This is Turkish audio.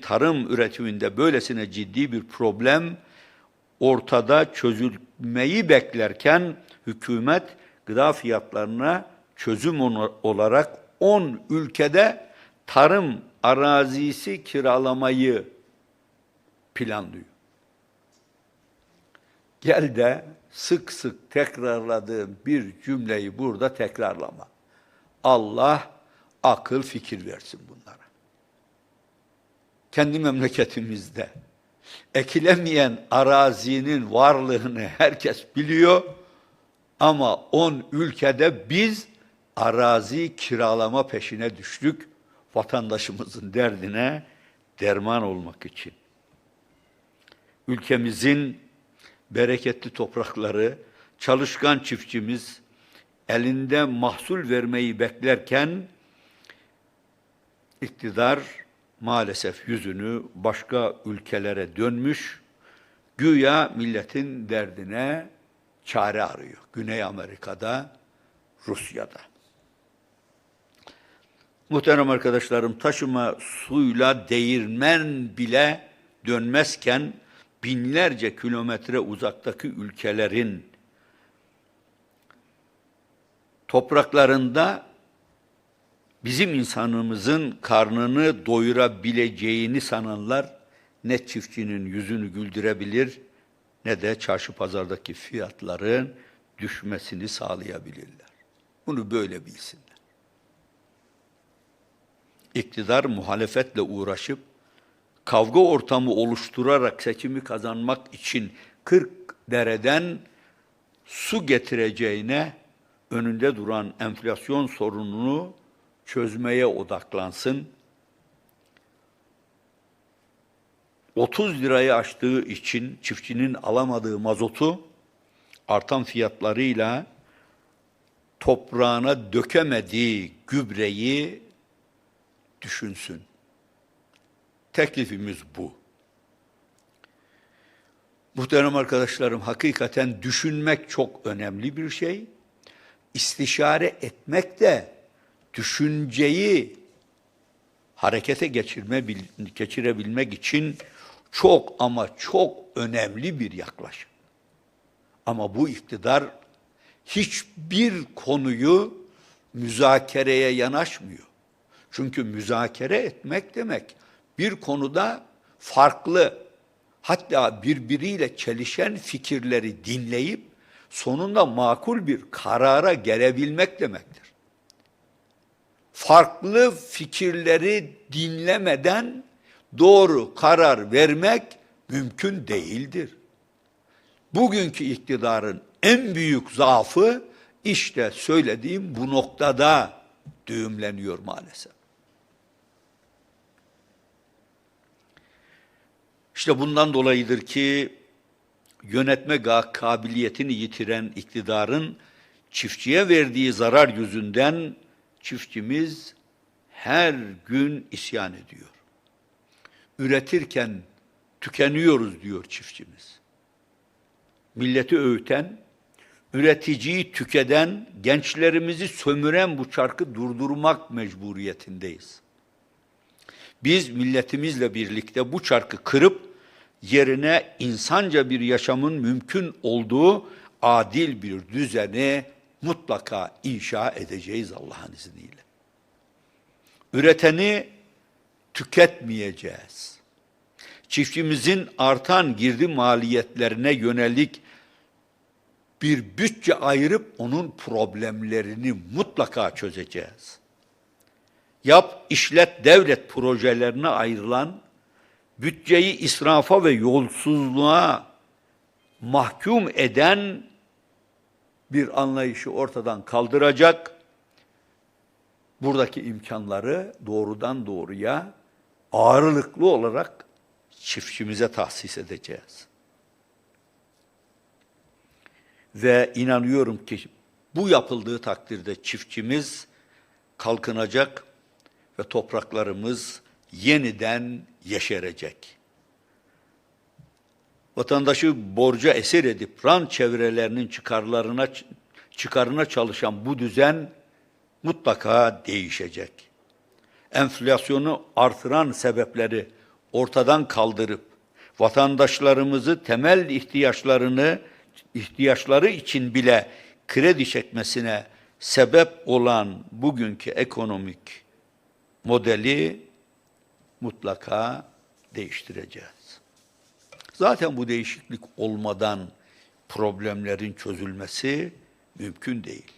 tarım üretiminde böylesine ciddi bir problem ortada çözülmeyi beklerken hükümet gıda fiyatlarına çözüm olarak 10 ülkede tarım arazisi kiralamayı planlıyor. Gel de sık sık tekrarladığım bir cümleyi burada tekrarlama. Allah akıl fikir versin bunlara. Kendi memleketimizde ekilemeyen arazinin varlığını herkes biliyor ama 10 ülkede biz arazi kiralama peşine düştük vatandaşımızın derdine derman olmak için. Ülkemizin bereketli toprakları, çalışkan çiftçimiz elinde mahsul vermeyi beklerken iktidar maalesef yüzünü başka ülkelere dönmüş, güya milletin derdine çare arıyor. Güney Amerika'da, Rusya'da. Muhterem arkadaşlarım, taşıma suyla değirmen bile dönmezken binlerce kilometre uzaktaki ülkelerin topraklarında bizim insanımızın karnını doyurabileceğini sananlar ne çiftçinin yüzünü güldürebilir ne de çarşı pazardaki fiyatların düşmesini sağlayabilirler. Bunu böyle bilsinler. İktidar muhalefetle uğraşıp kavga ortamı oluşturarak seçimi kazanmak için 40 dereden su getireceğine önünde duran enflasyon sorununu çözmeye odaklansın. 30 lirayı aştığı için çiftçinin alamadığı mazotu artan fiyatlarıyla toprağına dökemediği gübreyi düşünsün. Teklifimiz bu. Muhterem arkadaşlarım, hakikaten düşünmek çok önemli bir şey. İstişare etmek de düşünceyi harekete geçirme, geçirebilmek için çok ama çok önemli bir yaklaşım. Ama bu iktidar hiçbir konuyu müzakereye yanaşmıyor. Çünkü müzakere etmek demek bir konuda farklı hatta birbiriyle çelişen fikirleri dinleyip sonunda makul bir karara gelebilmek demektir. Farklı fikirleri dinlemeden doğru karar vermek mümkün değildir. Bugünkü iktidarın en büyük zaafı işte söylediğim bu noktada düğümleniyor maalesef. İşte bundan dolayıdır ki yönetme kabiliyetini yitiren iktidarın çiftçiye verdiği zarar yüzünden çiftçimiz her gün isyan ediyor. Üretirken tükeniyoruz diyor çiftçimiz. Milleti öğüten, üreticiyi tükeden, gençlerimizi sömüren bu çarkı durdurmak mecburiyetindeyiz. Biz milletimizle birlikte bu çarkı kırıp yerine insanca bir yaşamın mümkün olduğu adil bir düzeni mutlaka inşa edeceğiz Allah'ın izniyle. Üreteni tüketmeyeceğiz. Çiftçimizin artan girdi maliyetlerine yönelik bir bütçe ayırıp onun problemlerini mutlaka çözeceğiz yap, işlet, devlet projelerine ayrılan bütçeyi israfa ve yolsuzluğa mahkum eden bir anlayışı ortadan kaldıracak. Buradaki imkanları doğrudan doğruya ağırlıklı olarak çiftçimize tahsis edeceğiz. Ve inanıyorum ki bu yapıldığı takdirde çiftçimiz kalkınacak, ve topraklarımız yeniden yeşerecek. Vatandaşı borca esir edip rant çevrelerinin çıkarlarına çıkarına çalışan bu düzen mutlaka değişecek. Enflasyonu artıran sebepleri ortadan kaldırıp vatandaşlarımızı temel ihtiyaçlarını ihtiyaçları için bile kredi çekmesine sebep olan bugünkü ekonomik modeli mutlaka değiştireceğiz. Zaten bu değişiklik olmadan problemlerin çözülmesi mümkün değil.